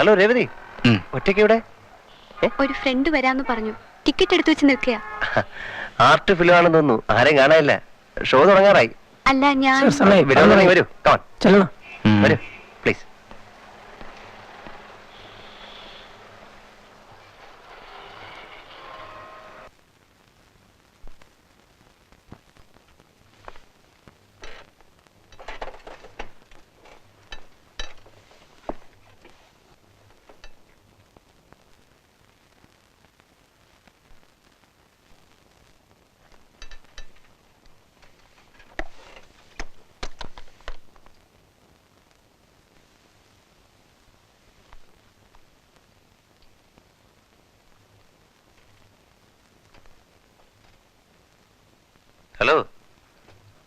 Hello Revathi. ഒറ്റയ്ക്ക് ഇവിടെ ഒരു ഫ്രണ്ട് വരാന്ന് പറഞ്ഞു. ടിക്കറ്റ് എടുത്തു വെച്ച് നിൽക്കുക ആർട്ട് ഫിലിം ആണെന്ന് തോന്നുന്നു. ആരെയും കാണാനില്ല. ഷോ തുടങ്ങാറായി. അല്ല ഞാൻ വരൂ. വരൂ. ഹലോ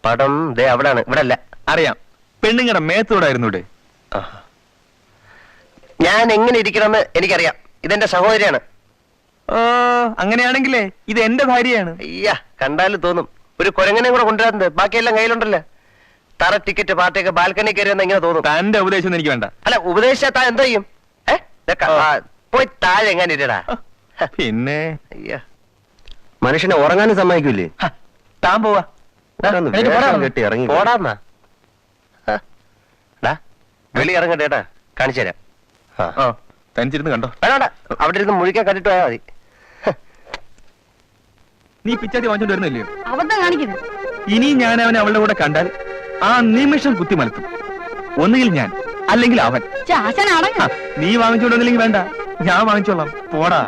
പടം ദേ അവിടാണ് ഇവിടെ അല്ല അറിയാം. പെണ്ണുങ്ങളുടെ മേത്തോടായിരുന്നു ഇവിടെ ഞാൻ എങ്ങനെ ഇരിക്കണമെന്ന് എനിക്കറിയാം. ഇതെന്റെ സഹോദരിയാണ്. ഓ അങ്ങനെയാണെങ്കിലേ ഇത് എന്റെ ഭാര്യയാണ്. അയ്യാ കണ്ടാലും തോന്നും. ഒരു കുരങ്ങനെ കൂടെ കൊണ്ടുവരുന്നത് ബാക്കിയെല്ലാം കയ്യിലുണ്ടല്ലോ. തറ ടിക്കറ്റ് പാർട്ടിയൊക്കെ ബാൽക്കണി കയറി വന്ന് എങ്ങനെ തോന്നും. തന്റെ ഉപദേശം എനിക്ക് വേണ്ട. അല്ല ഉപദേശിച്ചാ താൻ എന്തോ ചെയ്യും? ഏ? ദേ ക- ആ, പോയി താഴെ എങ്ങനെ ഇരടാ പിന്നെ? അയ്യാ. മനുഷ്യനെ ഉറങ്ങാനും സമ്മതിക്കൂലേ ഹ, താൻ പോവാ. പോടാന്നാ വെളി ഇറങ്ങട്ടെ ഏട്ടാ കാണിച്ചു തരാം. തനിച്ചിരുന്ന് കണ്ടോ? വേണ്ട അവിടെ ഇരുന്ന് മുഴിക്കാൻ കണ്ടിട്ട് പോയാൽ മതി. നീ പിച്ചാത്തി വാങ്ങിച്ചോണ്ട് വരുന്നില്ലയോ? അബദ്ധം കാണിക്കുന്നു? ഇനി ഞാൻ അവനെ അവളുടെ കൂടെ കണ്ടാൽ ആ നിമിഷം കുത്തി മലത്തും. ഒന്നുകിൽ ഞാൻ അല്ലെങ്കിൽ അവൻ. നീ വാങ്ങിച്ചോണ്ടെന്നില്ലെങ്കിൽ വേണ്ട. ഞാൻ വാങ്ങിച്ചോളാം. പോടാ.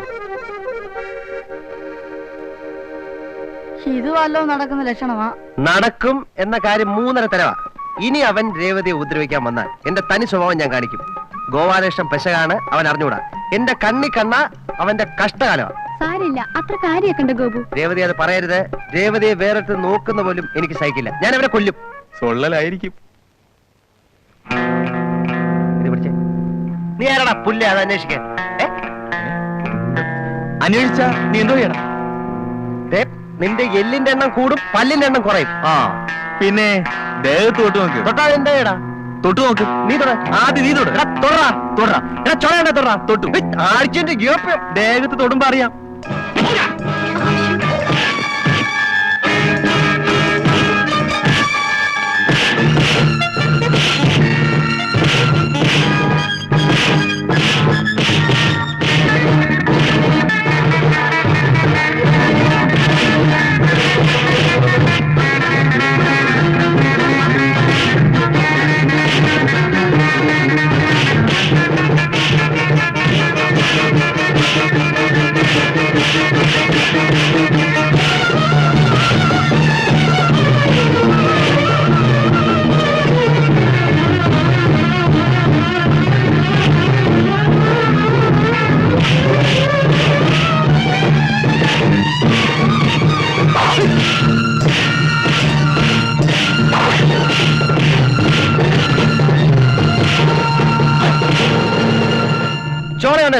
ഇത് നടക്കുന്ന ലക്ഷണമാ. നടക്കും എന്ന കാര്യം മൂന്നര തരവാ. ഇനി അവൻ രേവതിയെ ഉപദ്രവിക്കാൻ വന്നാൽ എന്റെ തനി സ്വഭാവം ഞാൻ കാണിക്കും. ഗോപാലകൃഷ്ണൻ പെശകാണ് അവൻ അറിഞ്ഞൂടാ എന്റെ കണ്ണി കണ്ണ അവന്റെ കഷ്ടകാലമാണ് സാരില്ല അത്ര കാര്യമൊക്കെ ഉണ്ട് ഗോപു. രേവതി അത് പറയരുത്. രേവതിയെ വേറിട്ട് നോക്കുന്ന പോലും എനിക്ക് സഹിക്കില്ല. ഞാൻ അവരെ കൊല്ലും. സൊള്ളലായിരിക്കും. ഇത് പിടിച്ചേ. നീ ആരാടാ പുല്ല്? അത് അന്വേഷിക്കാൻ അന്വേഷിച്ചാ നീ എന്തോ ചെയ്യണം? നിന്റെ എല്ലിന്റെ എണ്ണം കൂടും പല്ലിന്റെ എണ്ണം കുറയും. ആ പിന്നെ ദേഹത്ത് തൊട്ട് നോക്ക്. തൊട്ടാ എന്താ ചെയ്യടാ? തൊട്ട് നോക്ക്. നീ തൊട. ആദ്യം നീ തൊട. എടാ, തൊടറാ എടാ തൊട്ടു. ആഴ്ചന്റെ ഗ്യോപ്പ് ദേഹത്ത് തൊടുമ്പോ അറിയാം.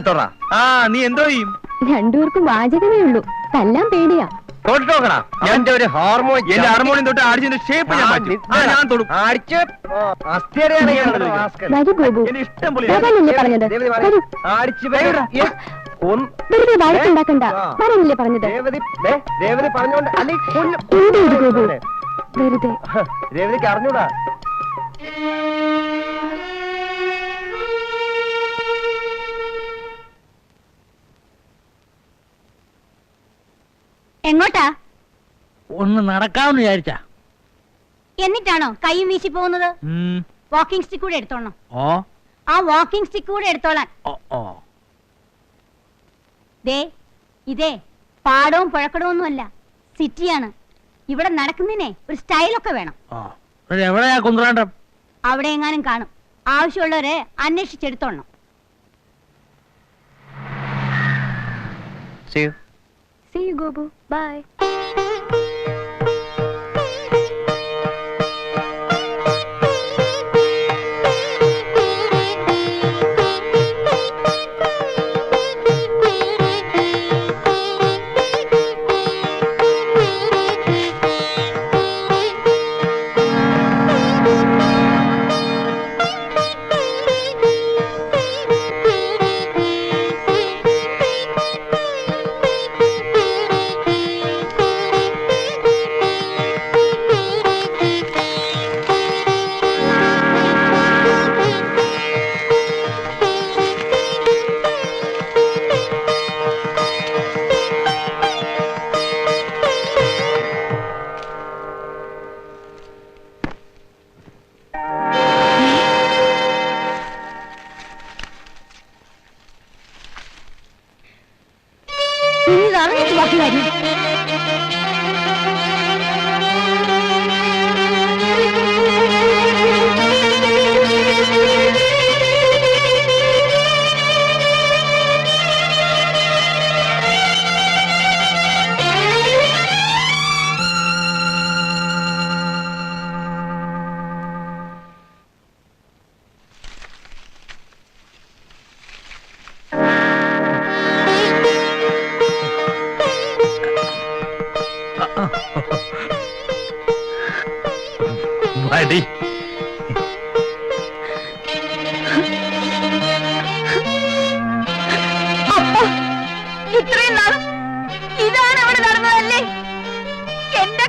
തൊറ ആ നീ എന്തോ ചെയ്യും? രണ്ടുപേർക്കും വാചകമേ ഉള്ളൂ. തല്ലാൻ പേടിയാ. തൊട്ടിട്ട് നോക്കടാ. എന്റെ ഒരു ഹാർമോൺ എന്റെ ഹാർമോണിയം തൊട്ട് ആടിച്ചതിന്റെ ഷേപ്പ് ഞാൻ മാറ്റും. ആ, ഞാൻ തൊടും. അടിച്ച്. വരൂ ഗോപു. എന്റെ ഇഷ്ടം പോലെ പോകാനല്ലേ പറഞ്ഞത്? രേവതി പറ. വരൂ. അടിച്ച് വേഗം. ഏ, ഒന്ന് വെറുതെ വഴക്കുണ്ടാക്കണ്ട. വരാനല്ലേ പറഞ്ഞത്? രേവതി ദേ, രേവതി പറഞ്ഞോണ്ട് അല്ലെങ്കിൽ കൊല്ലും. ഇത് ഗോപു. വെറുതെ. രേവതിക്ക് അറിഞ്ഞൂടാ. എങ്ങോട്ടാ? ഒന്ന് നടക്കാമെന്ന് വിചാരിച്ചാ. എന്നിട്ടാണോ കൈയും വീശി പോകുന്നത്? ഉം. വാക്കിംഗ് സ്റ്റിക്ക് കൂടെ എടുത്തോണം ഓ. ആ വാക്കിംഗ് സ്റ്റിക്ക് കൂടെ എടുത്തോളാൻ. ഓ ഓ. ദേ ഇതേ പാടവും പുഴക്കടവും ഒന്നുമല്ല സിറ്റിയാണ്. ഇവിടെ നടക്കുന്നതിനെ ഒരു സ്റ്റൈലൊക്കെ വേണം. ഓ ഇത് എവിടെയാ കുന്ത്രാണ്ടം? അവിടെ എങ്ങാനും കാണും. ആവശ്യമുള്ളവരെ അന്വേഷിച്ചെടുത്തോണം See you. See you Gopu bye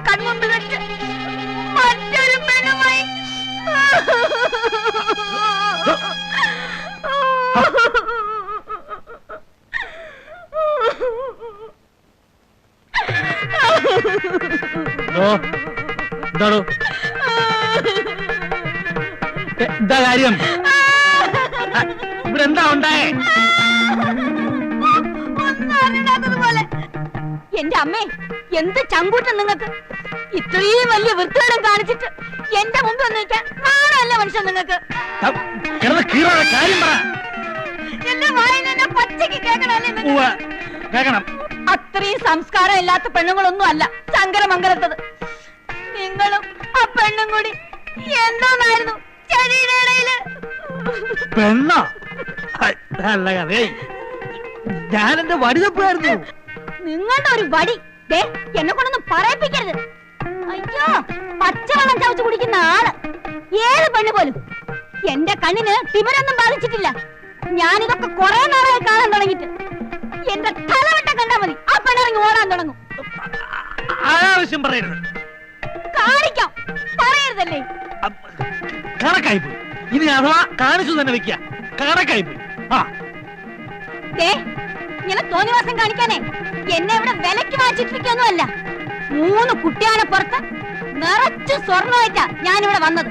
കൺമുമ്പിൽ വെച്ച് മറ്റൊരു പെണ്ണുമായി. എന്താണോ എന്താ കാര്യം? ഇവിടെ എന്താ ഉണ്ടായേ? എന്റെ അമ്മേ എന്ത് ചങ്കൂറ്റം നിങ്ങൾക്ക്? ഇത്രയും വലിയ വൃത്തികേടും കാണിച്ചിട്ട് എന്റെ മുമ്പ് വന്ന് നിൽക്കാൻ മനുഷ്യൻ നിങ്ങൾക്ക്? എന്റെ എന്നെ പച്ചയ്ക്ക് അത്രയും സംസ്കാരം ഇല്ലാത്ത പെണ്ണുങ്ങളൊന്നും അല്ല ശങ്കരമംഗലത്തത് നിങ്ങളും ആ പെണ്ണും കൂടി എന്തോന്നായിരുന്നു ചെടിയുടെ ഇടയിൽ? പെണ്ണോ? ഐ, നല്ല കഥയായി ഞാൻ എന്റെ വടിതപ്പായിരുന്നു നിങ്ങളുടെ ഒരു വടി ദേ എന്നെ കൊണ്ടൊന്നും പറയിപ്പിക്കരുത്. അയ്യോ പച്ചവെള്ളം ചവച്ച് കുടിക്കുന്ന ആൾ. ഏത് പെണ്ണ് പോലും. എന്റെ കണ്ണിന് തിമിരൊന്നും ബാധിച്ചിട്ടില്ല. ഞാനിതൊക്കെ കുറെ നാളായി കാണാൻ തുടങ്ങിട്ട് എന്റെ തലവട്ട കണ്ടാ മതി. ആ പെണ്ണിറങ്ങി ഓടാൻ തുടങ്ങും. അനാവശ്യം പറയരുത്. കാണിക്കാം. പറയരുതല്ലേ? കണക്കായി പോയി. ഇനി അഥവാ കാണിച്ചു തന്നെ വെക്ക കണക്കായി പോയി. ആ. ഇങ്ങനെ തോന്നിവാസം കാണിക്കാനേ എന്നെ ഇവിടെ വിലക്ക് വാങ്ങിച്ചിട്ടിരിക്കൊന്നുമല്ല മൂന്ന് കുട്ടിയാണെ പുറത്ത് നിറച്ചു സ്വർണ വെച്ചാ ഞാനിവിടെ വന്നത്.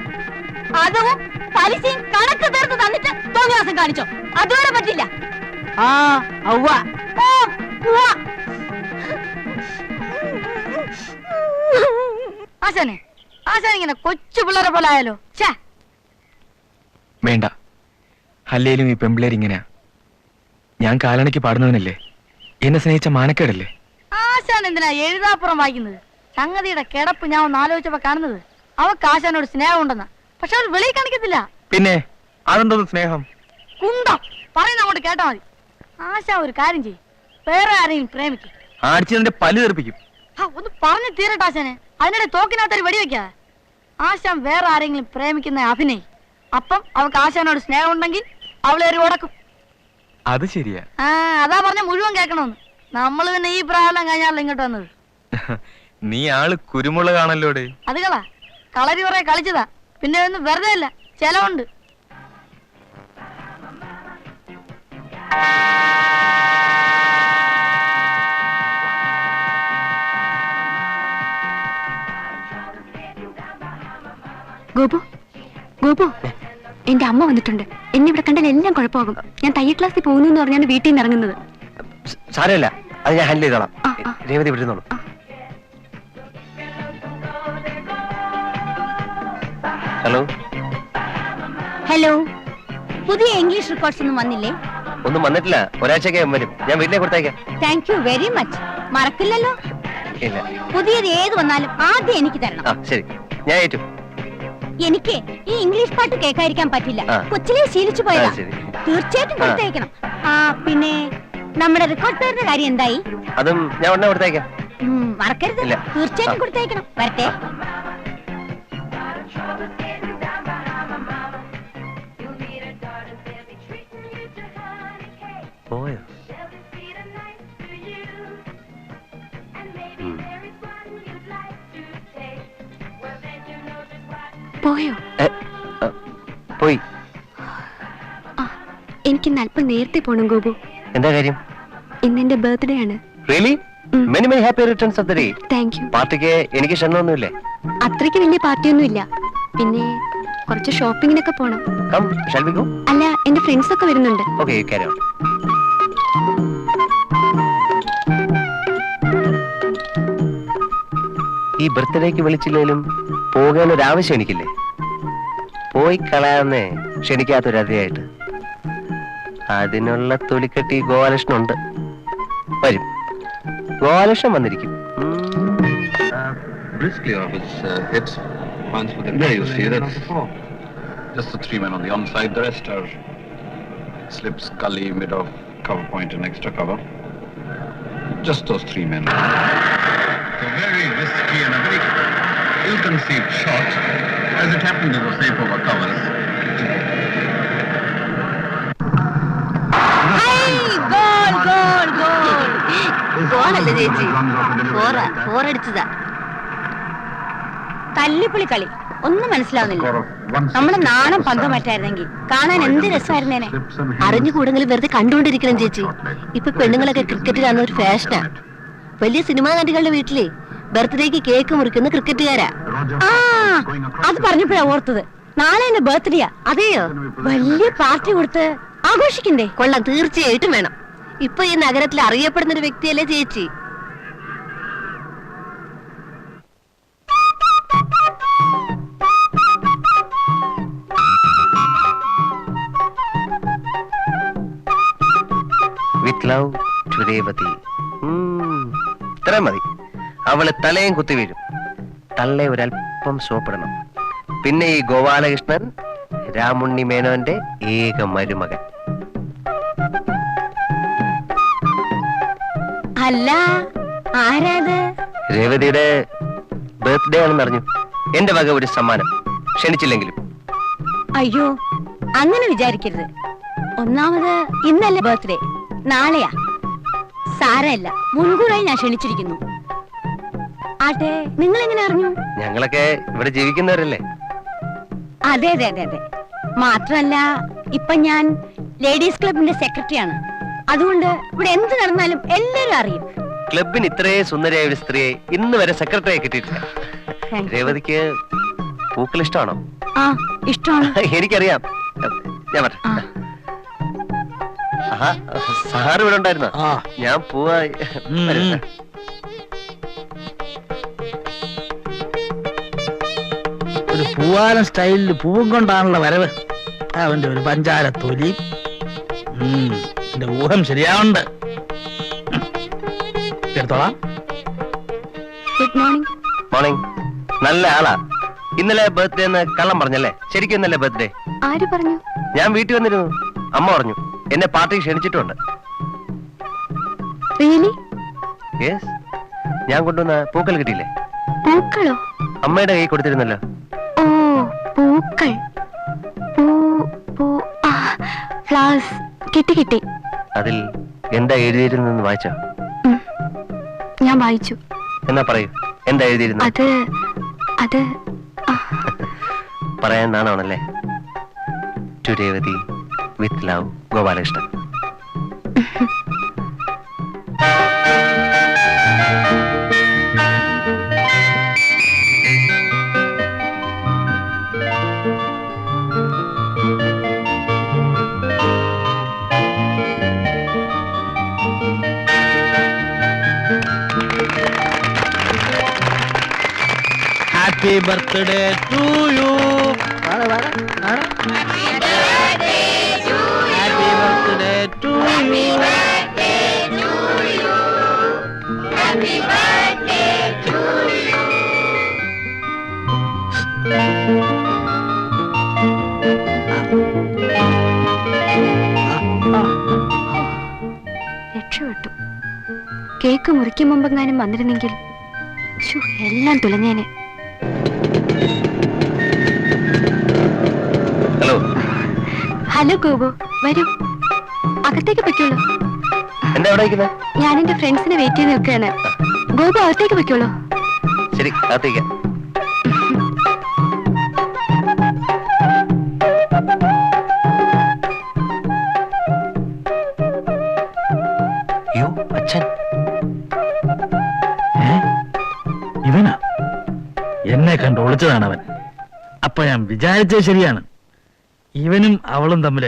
അതും പലിശയും കണക്ക് തീർത്ത് തന്നിട്ട് തോന്നിവാസം കാണിച്ചോ. അതുവരെ പറ്റില്ല. ആ ഔവ്വ. ഓ ഉവ്വ. ആശാനെ ആശാൻ ഇങ്ങനെ കൊച്ചു പിള്ളേരെ പോലെ ആയാലോ? ഛേ. വേണ്ട. അല്ലേലും ഈ പെമ്പിളേരിങ്ങനെയാ ഞാൻ കാലണയ്ക്ക് പാടുന്നവനല്ലേ. എന്നെ സ്നേഹിച്ച മാനക്കേടല്ലേ? ആശാൻ എന്തിനാ എഴുതാപ്പുറം വായിക്കുന്നത്? സംഗതിയുടെ കിടപ്പ് ഞാൻ ഒന്ന് ആലോചിച്ചപ്പോ കാണുന്നത് അവ ആശാനോട് സ്നേഹം ഉണ്ടെന്ന് പക്ഷെ അവൾ വെളിയിൽ കാണിക്കത്തില്ല. പിന്നെ അതെന്തോന്ന് സ്നേഹം? കുന്തം. പറയുന്ന അങ്ങോട്ട് കേട്ടാ മതി. ആശാ ഒരു കാര്യം ചെയ്യും. വേറെ ആരെയും പ്രേമിക്കും. ആടിച്ചതിന്റെ പല്ല് തെറിപ്പിക്കും. ഒന്ന് പറഞ്ഞു തീരട്ടെ ആശാനെ. അതിനിടെ തോക്കിനകത്തൊരു വെടിവെക്കാ ആശാൻ വേറെ ആരെങ്കിലും പ്രേമിക്കുന്ന അഭിനയ്. അപ്പം അവൾക്ക് ആശാനോട് സ്നേഹം ഉണ്ടെങ്കിൽ അവളെ ഒരു ഉടക്കും. അത് ശരിയാ. ആ അതാ പറഞ്ഞ മുഴുവൻ കേൾക്കണമെന്ന്. നമ്മൾ പിന്നെ ഈ പ്രായം കഴിഞ്ഞാലും ഇങ്ങോട്ട് വന്നത്. നീ ആൾ കുരുമുളകാണല്ലോടെ അത് കളാ. കളരി കുറെ കളിച്ചതാ. പിന്നെ ഒന്നും വെറുതെ അല്ല ചെലവുണ്ട്. ഗോപു ഗോപു എന്റെ അമ്മ വന്നിട്ടുണ്ട്. എന്നെ ഇവിടെ കണ്ടാൽ എല്ലാം കുഴപ്പമാകും. ഞാൻ തയ്യൽ ക്ലാസ്സിൽ പോകുന്നു എന്ന് പറഞ്ഞാണ് വീട്ടിൽ നിന്ന് ഇറങ്ങുന്നത്. സാരമല്ല സാരമില്ല. അത് ഞാൻ ഹാൻഡിൽ ചെയ്തോളാം. രേവതി വിടുന്നുള്ളൂ. ഹലോ ഹലോ പുതിയ ഇംഗ്ലീഷ് റെക്കോർഡ്സ് ഒന്നും വന്നില്ലേ? ഒന്നും വന്നിട്ടില്ല. ഒരാഴ്ചക്കകം വരും. ഞാൻ വീട്ടിലേക്ക് കൊടുത്തേക്കാം. താങ്ക് യു വെരി മച്ച് മറക്കില്ലല്ലോ? ഇല്ല. പുതിയത് ഏത് വന്നാലും ആദ്യം എനിക്ക് തരണം. ആ ശരി. ഞാൻ ഏറ്റു. എനിക്ക് ഈ ഇംഗ്ലീഷ് പാട്ട് കേൾക്കാതിരിക്കാൻ പറ്റില്ല. ആ. കൊച്ചിലെ ശീലിച്ചു പോയതാ. ആ, ശരി. തീർച്ചയായിട്ടും കൊടുത്തേക്കണം. ആ പിന്നെ നമ്മുടെ റെക്കോർഡ് തരുന്ന കാര്യം എന്തായി? അതും ഞാൻ ഉടനെ കൊടുത്തേക്കാം. ഉം, മറക്കരുത്. ഇല്ല. തീർച്ചയായിട്ടും കൊടുത്തേക്കണം. വരട്ടെ. പോയോ. പോയോ? ഏ, ആ, പോയി. ആ എനിക്ക് അല്പം നേരത്തെ പോണം ഗോപു. എന്താ കാര്യം? ഇന്ന് എന്റെ ബർത്ത്ഡേ ആണ്. Really. Many many happy returns of the day thank you പാർട്ടിക്ക് എനിക്ക് ക്ഷണമൊന്നുമില്ലേ അത്രയ്ക്ക് വലിയ പാർട്ടിയൊന്നുമില്ല. പിന്നെ കുറച്ച് ഷോപ്പിങ്ങിനൊക്കെ പോണം. കം ഷാൽ വി ഗോ അല്ല എന്റെ ഫ്രണ്ട്സ് ഒക്കെ വരുന്നുണ്ട്. ഓക്കേ കാരി ഓൺ ഈ ബർത്ത്ഡേക്ക് വിളിച്ചില്ലെങ്കിലും പോകാൻ ഒരു ആവശ്യം എനിക്കില്ലേ? പോയി കളയാന്നേ ക്ഷണിക്കാത്തൊരു അതിയായിട്ട് അതിനുള്ള തൊലിക്കെട്ടി ഗോപാലകൃഷ്ണൻ ഉണ്ട് വരും ഗോപാലകൃഷ്ണൻ വന്നിരിക്കും ഉം. briskly off its uh, hips. Once with the there you see that's just the three men on the onside. The rest are slip, scully, mid off, cover point, and extra cover. Just those three men. So very risky and a very ill-conceived shot. As it happened, they were safe over covers. ഗോളല്ലേ ചേച്ചി? ഫോറ ഫോറടിച്ചതാ. തല്ലിപ്പൊളി കളി. ഒന്നും മനസ്സിലാവുന്നില്ല. നമ്മുടെ നാണം പന്തം പറ്റായിരുന്നെങ്കിൽ കാണാൻ എന്ത് രസമായിരുന്നേനെ. അറിഞ്ഞുകൂടെങ്കിലും വെറുതെ കണ്ടുകൊണ്ടിരിക്കണം ചേച്ചി. ഇപ്പൊ പെണ്ണുങ്ങളൊക്കെ ക്രിക്കറ്റ് കാണുന്ന ഒരു ഫാഷനാ. വലിയ സിനിമാ നടികളുടെ വീട്ടിലെ ബർത്ത്ഡേക്ക് കേക്ക് മുറിക്കുന്ന ക്രിക്കറ്റുകാരാ. ആ അത് പറഞ്ഞപ്പോഴാ ഓർത്തത്. നാളെ എന്റെ ബർത്ത്ഡേയാ. അതെയോ? വലിയ പാർട്ടി കൊടുത്ത് ആഘോഷിക്കണ്ടേ? കൊള്ളാം തീർച്ചയായിട്ടും വേണം. ഇപ്പൊ ഈ നഗരത്തിൽ അറിയപ്പെടുന്ന ഒരു വ്യക്തിയല്ലേ ചേച്ചി? ലവ് ടു മതി. അവൾ തലയും കുത്തി വീഴും. തള്ളെ ഒരല്പം സോപ്പിടണം. പിന്നെ ഈ ഗോപാലകൃഷ്ണൻ രാമുണ്ണി മേനോന്റെ ഏക മരുമകൻ. അല്ല ആരാത്? രേവതിയുടെ ബർത്ത്ഡേ ആണെന്ന് അറിഞ്ഞു. എന്റെ വക ഒരു സമ്മാനം. ക്ഷണിച്ചില്ലെങ്കിലും. അയ്യോ അങ്ങനെ വിചാരിക്കരുത്. ഒന്നാമത് ഇന്നല്ലേ ബർത്ത്ഡേ നാളെയാ. സാരല്ല മുൻകൂറായി ഞാൻ ക്ഷണിച്ചിരിക്കുന്നു. ആട്ടെ നിങ്ങൾ എങ്ങനെ അറിഞ്ഞു? ഞങ്ങളൊക്കെ ഇവിടെ ജീവിക്കുന്നവരല്ലേ? അതെ അതെ അതെ അതെ. മാത്രമല്ല ഇപ്പൊ ഞാൻ ലേഡീസ് ക്ലബിന്റെ സെക്രട്ടറിയാണ് അതുകൊണ്ട് ഇവിടെ എന്ത് നടന്നാലും എല്ലാരും അറിയും. ക്ലബിന് ഇത്രയും സുന്ദരിയായ ഒരു സ്ത്രീയെ ഇന്ന് വരെ സെക്രട്ടറിയെ കിട്ടിയിട്ടില്ല. രേവതിക്ക് പൂക്കൾ ഇഷ്ടമാണോ? ആ ഇഷ്ടമാണ്. എനിക്കറിയാം. ഞാൻ പറ ആ. ആഹാ സാറ് ഇവിടെ ഉണ്ടായിരുന്നോ? ഞാൻ പോവാ. ഒരു പൂവാലം സ്റ്റൈലിൽ പൂവും കൊണ്ടാണല്ലോ വരവ്. അവന്റെ ഒരു പഞ്ചാര തൊലി. എന്റെ ഊഹം ശരിയാവുണ്ട്. എടുത്തോളാം. ഗുഡ് മോർണിംഗ് മോർണിംഗ് നല്ല ആളാ. ഇന്നലെ ബർത്ത്ഡേ എന്ന് കള്ളം പറഞ്ഞല്ലേ? ശരിക്കും ഇന്നലെ ബർത്ത്ഡേ ആര് പറഞ്ഞു? ഞാൻ വീട്ടിൽ വന്നിരുന്നു. അമ്മ പറഞ്ഞു. എന്നെ പാർട്ടി ക്ഷണിച്ചിട്ടുണ്ട്. റിയലി യെസ് ഞാൻ കൊണ്ടുവന്ന പൂക്കൾ കിട്ടിയില്ലേ? പൂക്കളോ? അമ്മയുടെ കൈ കൊടുത്തിരുന്നല്ലോ. ഓ പൂക്കൾ. പൂ പൂ ആ ഫ്ലവേഴ്സ് കിട്ടി കിട്ടി. അതിൽ എന്താ എഴുതിയിരുന്നെന്ന് വായിച്ചോ. ഞാൻ വായിച്ചു. എന്നാ പറയൂ എന്താ എഴുതിയിരുന്നു അത് അത് പറയാൻ നാണാണല്ലേ? To Revathi with love Gopalakrishnan. Happy birthday to you happy birthday to you രക്ഷപ്പെട്ടു. കേക്ക് മുറിക്കും മുമ്പെങ്ങാനും വന്നിരുന്നെങ്കിൽ എല്ലാം തുലഞ്ഞേനെ. ഹലോ ഗോപു വരൂ. അകത്തേക്ക് പൊയ്ക്കോളൂ. എന്താ എവിടെ ഇരിക്കുന്നത് ഞാൻ എന്റെ ഫ്രണ്ട്സിനെ വെയിറ്റ് ചെയ്ത് നിൽക്കുകയാണ്. ഗോപു അകത്തേക്ക് പൊയ്ക്കോളൂ. ശരി അകത്തേക്ക്. അയ്യോ അച്ഛൻ. ഇവനാ? എന്നെ കണ്ട് ഒളിച്ചതാണ് അവൻ. അപ്പൊ ഞാൻ വിചാരിച്ചത് ശരിയാണ്. ഇവനും അവളും തമ്മിൽ.